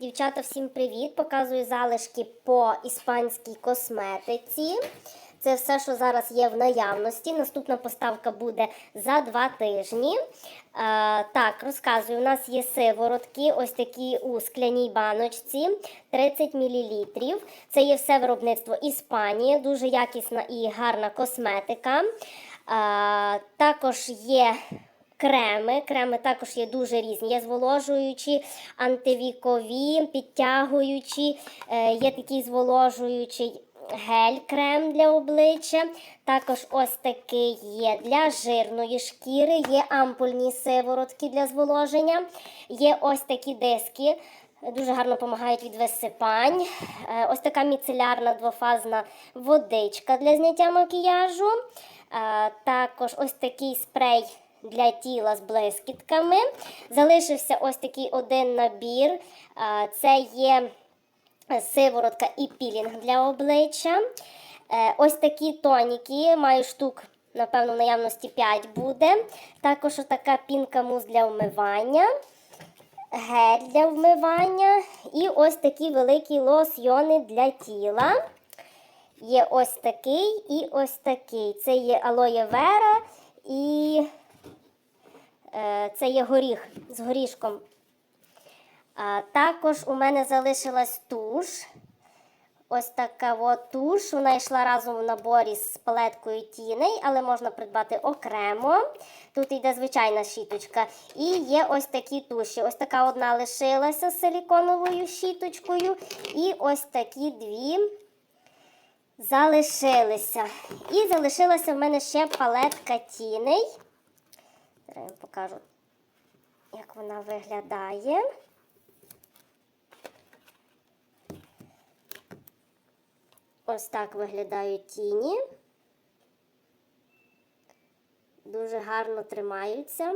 Дівчата, всім привіт! Показую залишки по іспанській косметиці. Це все, що зараз є в наявності. Наступна поставка буде за два тижні. Е, так, розказую, у нас є сиворотки, ось такі у скляній баночці, 30 мл. Це є все виробництво Іспанії, дуже якісна і гарна косметика. Е, також є Креми. Креми також є дуже різні. Є зволожуючі, антивікові, підтягуючі, е, є такий зволожуючий гель-крем для обличчя. Також ось такий є для жирної шкіри, є ампульні сиворотки для зволоження, є ось такі диски. Дуже гарно допомагають від висипань. Е, Ось така міцелярна двофазна водичка для зняття макіяжу. Е, Також ось такий спрей для тіла з блискітками. Залишився ось такий один набір. Е, Це є сиворотка і пілінг для обличчя. Е, Ось такі тоніки, маю штук, напевно, наявності 5 буде. Також така пінка мус для вмивання гель для вмивання і ось такі великі лосьйони для тіла. Є ось такий і ось такий. Це є алоє вера і е, це є горіх з горішком. Також у мене залишилась туш. Ось така от туш. Вона йшла разом в наборі з палеткою тіней, але можна придбати окремо. Тут йде звичайна щіточка. І є ось такі туші. Ось така одна лишилася з силіконовою щіточкою. І ось такі дві залишилися. І залишилася в мене ще палетка тіней. Покажу, як вона виглядає. Ось так виглядають тіні. Дуже гарно тримаються.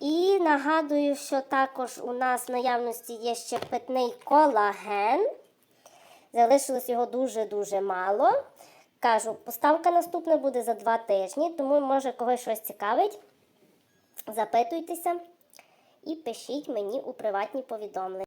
І нагадую, що також у нас в наявності є ще питний колаген. Залишилось його дуже-дуже мало. Кажу, поставка наступна буде за два тижні, тому, може, когось щось цікавить. Запитуйтеся і пишіть мені у приватні повідомлення.